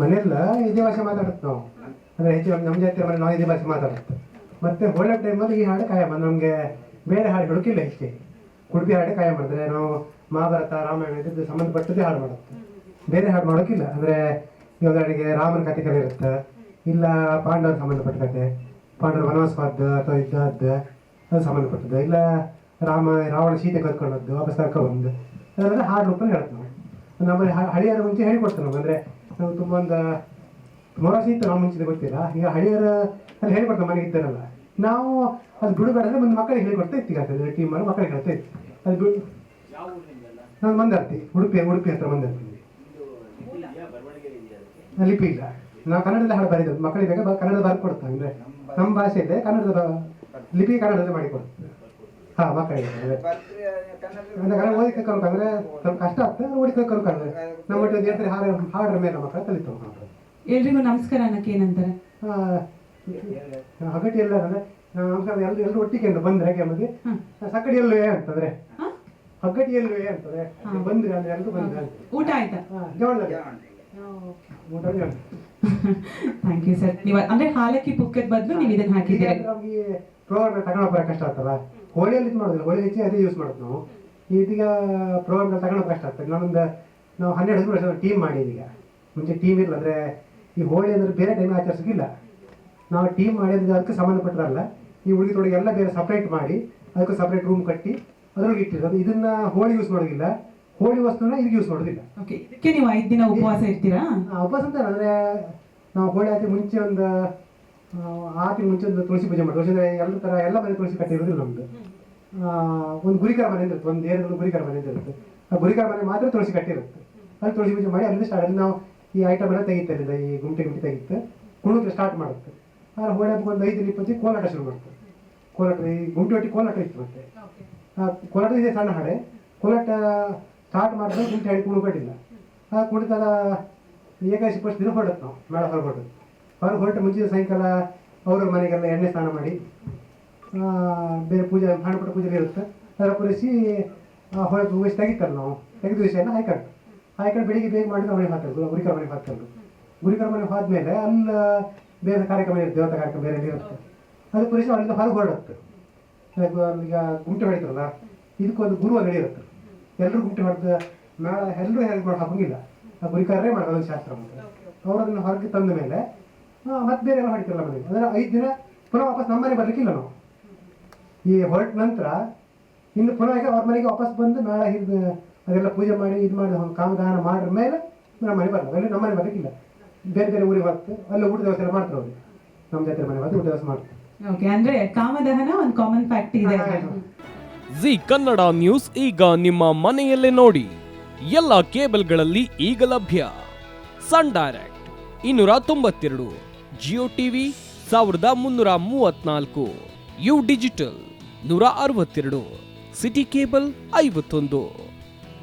ಮನೆಯಲ್ಲ ಇದೇ ಭಾಷೆ ಮಾತಾಡುತ್ತೆ ನಾವು. ಅಂದ್ರೆ ಹೆಚ್ಚು ನಮ್ಮ ಜಾತಿ ಮನೆ ನಾವು ಇದೇ ಭಾಷೆ ಮಾತಾಡುತ್ತೆ. ಮತ್ತೆ ಹೋಳಿಗೆ ಟೈಮಲ್ಲಿ ಈ ಹಾಡು ಕಾಯಂ ಅಂದ್ರೆ ನಮಗೆ ಬೇರೆ ಹಾಡು ಹುಡುಕಿಲ್ಲ ಹೆಚ್ಚೆ ಉಡುಪಿ ಹಾಡು ಕಾಯಂ ಮಾಡಿದ್ರೆ ನಾವು ಮಹಾಭಾರತ, ರಾಮಾಯಣ ಇದ್ದು ಸಂಬಂಧಪಟ್ಟದ್ದೇ ಹಾಡು ಮಾಡುತ್ತೆ. ಬೇರೆ ಹಾಡು ಮಾಡೋಕ್ಕಿಲ್ಲ ಅಂದ್ರೆ ಉದಾಹರಣೆಗೆ ರಾಮನ ಕಥೆ ಕಡೆ ಇರುತ್ತೆ ಇಲ್ಲ ಪಾಂಡವರ ಸಂಬಂಧಪಟ್ಟ ಕತೆ ಪಾಂಡವರ ವನವಾಸವಾದ್ದು ಅಥವಾ ಇದ್ದದ್ದು ಅದು ಸಂಬಂಧಪಟ್ಟದ್ದು. ಇಲ್ಲ ರಾಮ, ರಾವಣ ಸೀತೆ ಕರ್ಕೊಂಡದ್ದು ವಾಪಸ್ ಕರ್ಕೊಂಡ್ಬಂದು. ಅದೆಲ್ಲ ಹಾಡು ರೂಪದಲ್ಲಿ ಹೇಳ್ತೀವಿ ನಮ್ಮಲ್ಲಿ ಹಳೆಯ ಮುಂಚೆ ಹೇಳಿಕೊಡ್ತಾರೆ ನಮ್ಗೆ. ಅಂದರೆ ನಾವು ತುಂಬ ಒಂದು ಮೊರಸಿ ಇತ್ತು ನಾವು ಮುಂಚೆ ಗೊತ್ತಿಲ್ಲ ಈಗ ಹಳೆಯರ ಅಲ್ಲಿ ಹೇಳಿಕೊಡ್ತಾರೆ ಮನೆಗೆ ಇದ್ದಾರಲ್ಲ. ನಾವು ಅದು ಬಿಡುಗಡೆ ಒಂದು ಮಕ್ಕಳಿಗೆ ಹೇಳಿಕೊಡ್ತಾ ಇತ್ತು ಈಗ ಟೀಮ್ ಮಾಡಿ ಮಕ್ಕಳಿಗೆ ಹೇಳ್ತಾ ಇತ್ತು ಅದು ಬಿಡು ನಾನು ಮಂದಾರ್ತಿ, ಉಡುಪಿ ಉಡುಪಿ ಹತ್ರ ಮಂದಾರ್ತಿ. ಲಿಪಿ ಇಲ್ಲ. ನಾವು ಕನ್ನಡದಲ್ಲಿ ಹಾಡು ಬರೀತದೆ ಮಕ್ಕಳಿಗೆ ಬೇಕಾ ಕನ್ನಡ ಬರ್ಕೊಡ್ತಾ ಅಂದ್ರೆ ನಮ್ಮ ಭಾಷೆ ಇದೆ ಕನ್ನಡದ ಲಿಪಿ ಕನ್ನಡದಲ್ಲಿ ಮಾಡಿ ಕೊಡ್ತಾರೆ. ಹಾ, ಮಕ್ಕಳಿಗೆ. ಅಂದರೆ ಅಂದ್ರೆ ಕನ್ನಡ ಓದಿ ನಮ್ಗೆ ಸ್ವಲ್ಪ ಕಷ್ಟ ಆಗ್ತದೆ ಓಡಿ ಕಲ್ಕೊಂಡ್ರೆ ನಮ್ಮ ಒಂದು ಎರಡು ಹಾಡು ಹಾಡ್ರ ಮೇಲೆ ಮಕ್ಕಳು ಕಲಿತು ಎಲ್ರಿಗೂ ನಮಸ್ಕಾರ ಅನ್ನಕ್ಕೆ ಏನಂತಾರೆ? ಹಗಟಿ ಎಲ್ಲ ನಮಸ್ಕಾರ ಎಲ್ಲರೂ ಎಲ್ಲರೂ ಒಟ್ಟಿಗೆ ಅಂತ ಬಂದ್ರೆ ಕೆಮ್ಮದಿ ಹ್ಮ್. ಸಕ್ಕಡಿ ಎಲ್ಲವೇ ಅಂತಂದ್ರೆ ಹ? ಹಗ್ಗಟಿ ಅಂತಂದ್ರೆ ಬಂದ್ರೆ ಅಂದ್ರೆ ಎಲ್ಲರೂ ಬಂದ್ರೆ ಊಟ ಆಯ್ತಾ? ಜವಳ ಥ್ಯಾಂಕ್ ಯು ಸರ್ ನೀವು ಅಂದ್ರೆ ಹಾಲಕ್ಕಿ ಪುಕ್ಕದ ಬದಲು ನೀವು ಇದನ್ನ ಹಾಕಿದ್ದೀರಿ? ನಮಗೆ ಪ್ರೋಗ್ರಾಮ್ ತಗೊಂಡು ಬರೋ ಕಷ್ಟ ಆಗ್ತಲ್ಲ ಹೋಳಿಯಲ್ಲಿ ಇದು ಮಾಡೋದಿಲ್ಲ. ಹೋಳಿ ಹೆಚ್ಚಿ ಅದೇ ಯೂಸ್ ಮಾಡೋದು ನಾವು. ಇದೀಗ ಪ್ರೋಗ್ರಾಮ್ ತಗೊಂಡು ಕಷ್ಟ ಆಗ್ತದೆ. ನಮ್ಮೊಂದು ನಾವು ಹನ್ನೆರಡು ಹದಿಮೂರು ವರ್ಷ ಟೀಮ್ ಮಾಡಿದೀಗ ಈಗ. ಮುಂಚೆ ಟೀಮ್ ಇಲ್ಲ ಅಂದರೆ ಈ ಹೋಳಿ ಅಂದರೆ ಬೇರೆ ಟೈಮ್ ಆಚರಿಸೋಕ್ಕಿಲ್ಲ ನಾವು ಟೀಮ್ ಮಾಡಿದ್ರೆ ಅದಕ್ಕೆ ಸಂಬಂಧಪಟ್ಟರಲ್ಲ ಈ ಹುಡುಗಿ ತೊಡಗೆ ಎಲ್ಲ ಬೇರೆ ಸಪ್ರೇಟ್ ಮಾಡಿ ಅದಕ್ಕೆ ಸಪ್ರೇಟ್ ರೂಮ್ ಕಟ್ಟಿ ಅದ್ರೊಳಗೆ ಇಟ್ಟಿರೋದು. ಇದನ್ನ ಹೋಳಿ ಯೂಸ್ ಮಾಡೋದಿಲ್ಲ. ಹೋಳಿ ವಸ್ತುನ ಇದಕ್ಕೆ ಯೂಸ್ ಮಾಡೋದಿಲ್ಲ. ಓಕೆ ಇದಕ್ಕೆ ನೀವು ಐದು ದಿನ ಉಪವಾಸ ಇರ್ತೀರಾ? ಉಪವಾಸ ಅಂತ ಅಂದರೆ ನಾವು ಹೋಳಿ ಆಚೆ ಮುಂಚೆ ಒಂದು ಆ, ಆಚೆ ಮುಂಚೆ ಒಂದು ತುಳಸಿ ಪೂಜೆ ಮಾಡಿ ತುಳಸಿ ಅಂದ್ರೆ ಎಲ್ಲ ಥರ ಎಲ್ಲ ಮನೆ ತುಳಸಿ ಕಟ್ಟಿರೋದಿಲ್ಲ ನಮ್ದು. ಒಂದು ಗುರಿಕರ ಮನೆ ಇರುತ್ತೆ. ಒಂದು ಏರಿಯಾದಲ್ಲಿ ಗುರಿಕರ ಮನೆ ಇರುತ್ತೆ. ಆ ಗುರಿಕರ ಮನೆ ಮಾತ್ರ ತುಳಸಿ ಕಟ್ಟಿರುತ್ತೆ. ಅಲ್ಲಿ ತುಳಸಿ ಪೂಜೆ ಮಾಡಿ ಅಲ್ಲಿ ಸ್ಟಾರ್ಟ್ ಅಲ್ಲಿ ನಾವು ಈ ಐಟಮ್ ಎಲ್ಲ ಇದ್ದ ಈ ಗುಂಟೆ ಗುಂಟೆ ತೆಗಿತು. ಕುಣಿತ ಸ್ಟಾರ್ಟ್ ಮಾಡುತ್ತೆ. ಆದ್ರೆ ಹೋಳಿ ಹಬ್ಬಕ್ಕೆ ಒಂದು ಐದು ಇಪ್ಪತ್ತು ಕೋಲಾಟ ಶುರು ಮಾಡ್ತಾರೆ. ಕೋಲಾಟ ಈ ಗುಂಟೆ ಒಟ್ಟಿ ಕೋಲಾಟ ಇತ್ತು ಮತ್ತೆ. ಆ ಕೋಲಾಟ ಇದೆ ಸಣ್ಣ ಹಾಡೆ. ಕೋಲಾಟ ಸ್ಟಾರ್ಟ್ ಮಾಡಿದ್ರೆ ಗುಂಟೆ ಹಾಡಿ ಕುಣು ಆ ಕುಣಿತಾರ ಏಕಾದಶಿ ಫಸ್ಟ್ ದಿನ ಹೊರಡುತ್ತೆ ನಾವು ಮೇಳ ಹೊರಗೆ ಹೊರಡೋದು ಹೊರಗೆ ಹೊರಟು ಮುಂಚಿನ ಸಾಯಂಕಾಲ ಅವ್ರವ್ರ ಮನೆಗೆಲ್ಲ ಎಣ್ಣೆ ಸ್ನಾನ ಮಾಡಿ ಬೇರೆ ಪೂಜೆ ಸಣ್ಣಪುಟ್ಟ ಪೂಜೆ ಇರುತ್ತೆ. ಅದರ ಪೂರೈಸಿ ಹೊರಗೆ ಹೋಗಿ ತೆಗಿತಾರೆ ನಾವು. ತೆಗೆದು ವಿಷಯ ಎಲ್ಲ ಹಾಕೊಂಡು ಬೆಳಿಗ್ಗೆ ಬೇಗ ಮಾಡಿದ್ರೆ ಮನೆಗೆ ಹಾಕೋದು ಗುರಿಕರ ಮನೆಗೆ ಹಾಕೊಂಡು ಗುರಿಕರ ಮನೆಗೆ ಹೋದ್ಮೇಲೆ ಅಲ್ಲಿ ಬೇರೆ ಕಾರ್ಯಕ್ರಮ ಇರುತ್ತೆ, ದೇವತಾ ಕಾರ್ಯಕ್ರಮ ಬೇರೆ ಇರುತ್ತೆ. ಅದು ಪುರುಷ ಅಲ್ಲಿಂದ ಹೊರಗೆ ಹೊರಡುತ್ತೆ. ಈಗ ಗುಂಟೆ ಹೊಡಿತಾರಲ್ಲ ಇದಕ್ಕೊಂದು ಗುರುವ ನಡೆಯುತ್ತೆ ಎಲ್ಲರೂ ಗುಂಟೆ ಹೊಡೆದ ಮೇಳ ಎಲ್ಲರೂ ಹೆಲ್ಪ್ ಮಾಡಿ ಹಾಕೋಂಗಿಲ್ಲ. ಆ ಗುರಿಕಾರರೇ ಮಾಡೋದು ಶಾಸ್ತ್ರ ಅವ್ರು ಅದನ್ನು ಹೊರಗೆ ತಂದ ಮೇಲೆ ಮತ್ತೆ ಬೇರೆ ಎಲ್ಲ ಹೊಡಿತಾರಲ್ಲ ಮನೆಗೆ ಅಂದ್ರೆ ಐದು ದಿನ ಪುನಃ ವಾಪಸ್ ನಮ್ಮ ಮನೆಗೆ ಬರ್ಲಿಕ್ಕಿಲ್ಲ ನಾವು. ಈ ಹೊರಟ ನಂತರ, ಇನ್ನು ಪುನಃ ಈಗ ಅವ್ರ ಮನೆಗೆ ವಾಪಸ್ ಬಂದು ಮೇಳ ಹಿಡಿದು ಅದೆಲ್ಲ ಪೂಜೆ ಮಾಡಿ ಇದು ಮಾಡಿ ಒಂದು ಕಾಮದಾನ ಮಾಡಿದ ಮೇಲೆ ನಮ್ಮ ಮನೆ ಬರ್ತದೆ ಅಲ್ಲಿ ನಮ್ಮ ಮನೆ ಬರಲಿಕ್ಕಿಲ್ಲ. ಬೇರೆ ಬೇರೆ ಊರಿಗೆ ಹೊತ್ತು ಅಲ್ಲಿ ಊಟ ವ್ಯವಸ್ಥೆ ಎಲ್ಲ ಮಾಡ್ತಾರೆ ಅವರು. ನಮ್ಮ ಜಾತ್ರೆ ಮನೆ ಬಂದು ಊಟ ವ್ಯವಸ್ಥೆ ಮಾಡ್ತಾರೆ. ಓಕೆ ಅಂದ್ರೆ ಕಾಮದಹನ ಒಂದು ಕಾಮನ್ ಫ್ಯಾಕ್ಟ್ ಇದೆ ಜಿ ಕನ್ನಡ ನ್ಯೂಸ್ ಈಗ ನಿಮ್ಮ ಮನೆಯಲ್ಲೇ ನೋಡಿ. ಎಲ್ಲ ಕೇಬಲ್ಗಳಲ್ಲಿ ಈಗ ಲಭ್ಯ. ಸನ್ ಡೈರೆಕ್ಟ್ ಇನ್ನೂರ ತೊಂಬತ್ತೆರಡು ಜಿಯೋ ಟಿವಿ ಸಾವಿರದ ಮುನ್ನೂರ ಮೂವತ್ನಾಲ್ಕು ಯು ಡಿಜಿಟಲ್ ನೂರ ಅರವತ್ತೆರಡು ಸಿಟಿ ಕೇಬಲ್ ಐವತ್ತೊಂದು.